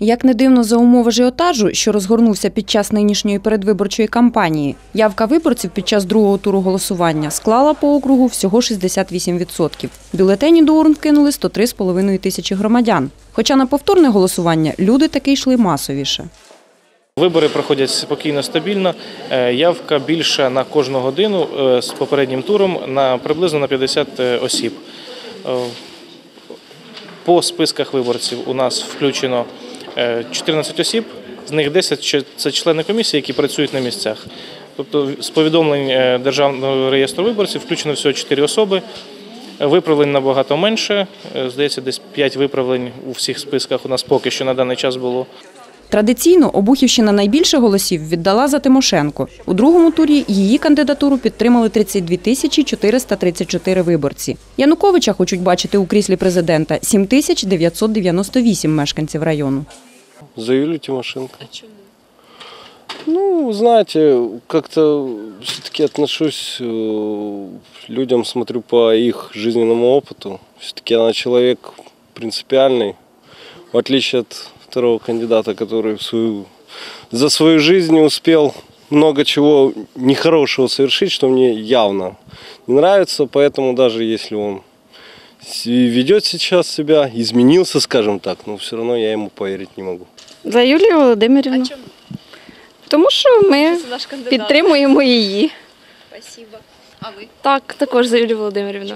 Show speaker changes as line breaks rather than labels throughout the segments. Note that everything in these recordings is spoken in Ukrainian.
Як не дивно за умови ажіотажу, що розгорнувся під час нинішньої передвиборчої кампанії, явка виборців під час другого туру голосування склала по округу всього 68%. Бюлетені до урн кинули 103,5 тисячі громадян. Хоча на повторне голосування люди таки йшли масовіше.
Вибори проходять спокійно, стабільно. Е, Явка більша на кожну годину е, з попереднім туром на приблизно на 50 осіб. Е, По списках виборців у нас включено 14 осіб, з них 10 це члени комісії, які працюють на місцях. Тобто з повідомлень е, Державного реєстру виборців включено всього 4 особи. Виправлень набагато менше. Е, Здається, десь 5 виправлень у всіх списках у нас поки що на даний час було.
Традиційно Обухівщина найбільше голосів віддала за Тимошенко. У другому турі її кандидатуру підтримали 32 тисячі 434 виборці. Януковича хочуть бачити у кріслі президента 7 тисяч 998 мешканців району.
За Юлию Тимошенко. А? Ну, знаете, как-то все-таки отношусь э, людям, смотрю по их жизненному опыту. Все-таки она человек принципиальный, в отличие от второго кандидата, который в свою, за свою жизнь не успел много чего нехорошего совершить, что мне явно не нравится. Поэтому даже если он ведет сейчас себя, изменился, скажем так, но все равно я ему поверить не могу.
За Юлію Володимирівну.
А чому?
Тому що ми
Це наш кандидат.
підтримуємо її.
Спасибо. А ви?
Так, також за Юлію Володимирівну.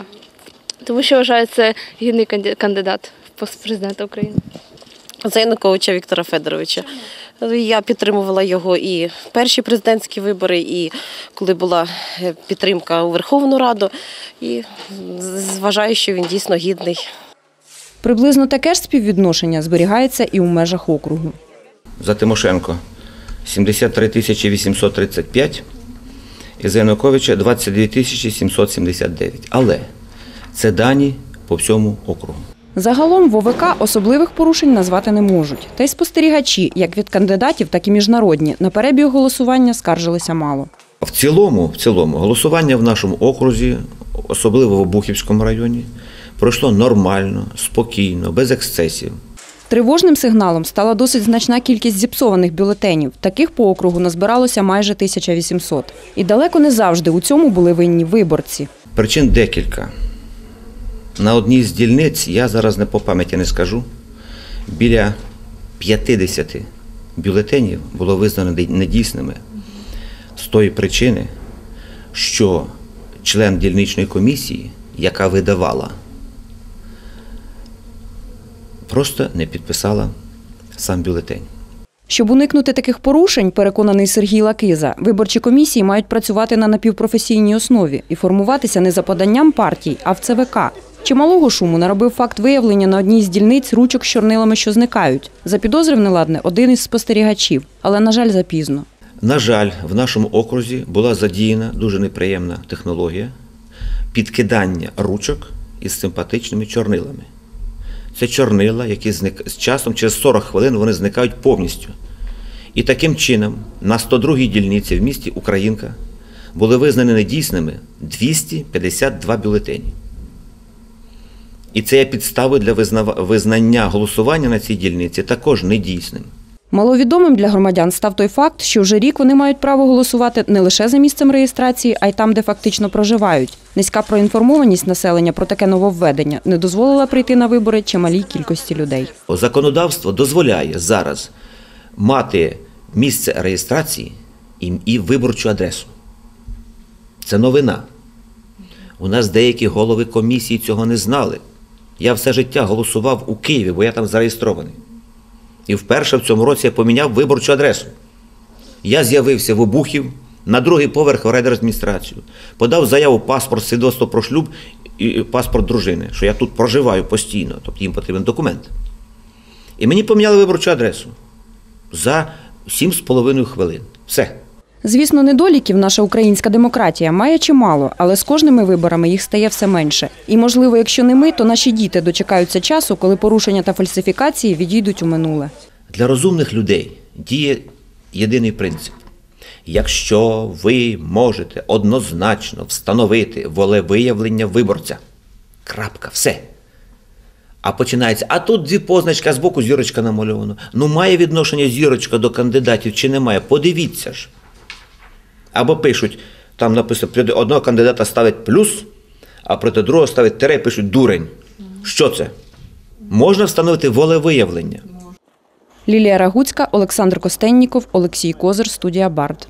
Тому що вважаю, це гідний канді- кандидат в пост президента України.
За Януковича Віктора Федоровича. Я підтримувала його і перші президентські вибори, і коли була е, підтримка у Верховну Раду. І вважаю, що він дійсно гідний.
Приблизно таке ж співвідношення зберігається і у межах округу.
За Тимошенко 73 тисячі 835 і за Януковича 22 тисячі 779. Але це дані по всьому округу.
Загалом в ОВК особливих порушень назвати не можуть. Та й спостерігачі, як від кандидатів, так і міжнародні, на перебіг голосування скаржилися мало.
В цілому, в цілому, голосування в нашому окрузі, особливо в Обухівському районі, пройшло нормально, спокійно, без ексцесів.
Тривожним сигналом стала досить значна кількість зіпсованих бюлетенів. Таких по округу назбиралося майже 1800. І далеко не завжди у цьому були винні виборці.
Причин декілька. На одній з дільниць, я зараз не по пам'яті не скажу, біля 50 бюлетенів було визнано недійсними з тої причини, що член дільничної комісії, яка видавала, просто не підписала сам бюлетень.
Щоб уникнути таких порушень, переконаний Сергій Лакиза, виборчі комісії мають працювати на напівпрофесійній основі і формуватися не за поданням партій, а в ЦВК. Чималого шуму наробив факт виявлення на одній з дільниць ручок з чорнилами, що зникають. Запідозрив неладне один із спостерігачів, але, на жаль, запізно.
На жаль, в нашому окрузі була задіяна дуже неприємна технологія підкидання ручок із симпатичними чорнилами. Це чорнила, які з часом, через 40 хвилин, вони зникають повністю. І таким чином на 102-й дільниці в місті Українка були визнані недійсними 252 бюлетені. І це є підставою для визнання голосування на цій дільниці також недійсним.
Маловідомим для громадян став той факт, що вже рік вони мають право голосувати не лише за місцем реєстрації, а й там, де фактично проживають. Низька проінформованість населення про таке нововведення не дозволила прийти на вибори чималій кількості людей.
Законодавство дозволяє зараз мати місце реєстрації і виборчу адресу. Це новина. У нас деякі голови комісії цього не знали. Я все життя голосував у Києві, бо я там зареєстрований. І вперше в цьому році я поміняв виборчу адресу. Я з'явився в Обухів на другий поверх в райдержадміністрацію, подав заяву паспорт, свідоцтво про шлюб і паспорт дружини, що я тут проживаю постійно, тобто їм потрібен документ. І мені поміняли виборчу адресу за 7,5 хвилин. Все.
Звісно, недоліків наша українська демократія має чимало, але з кожними виборами їх стає все менше. І, можливо, якщо не ми, то наші діти дочекаються часу, коли порушення та фальсифікації відійдуть у минуле.
Для розумних людей діє єдиний принцип. Якщо ви можете однозначно встановити волевиявлення виборця, крапка, все. А починається, а тут дві позначки, а збоку зірочка намальована. Ну, має відношення зірочка до кандидатів чи немає? Подивіться ж. Або пишуть, там написано, проти одного кандидата ставить плюс, а проти другого ставить тире пишуть дурень. Що це? Можна встановити волевиявлення.
Лілія Рагуцька, Олександр Костенніков, Олексій Козир, студія Барт.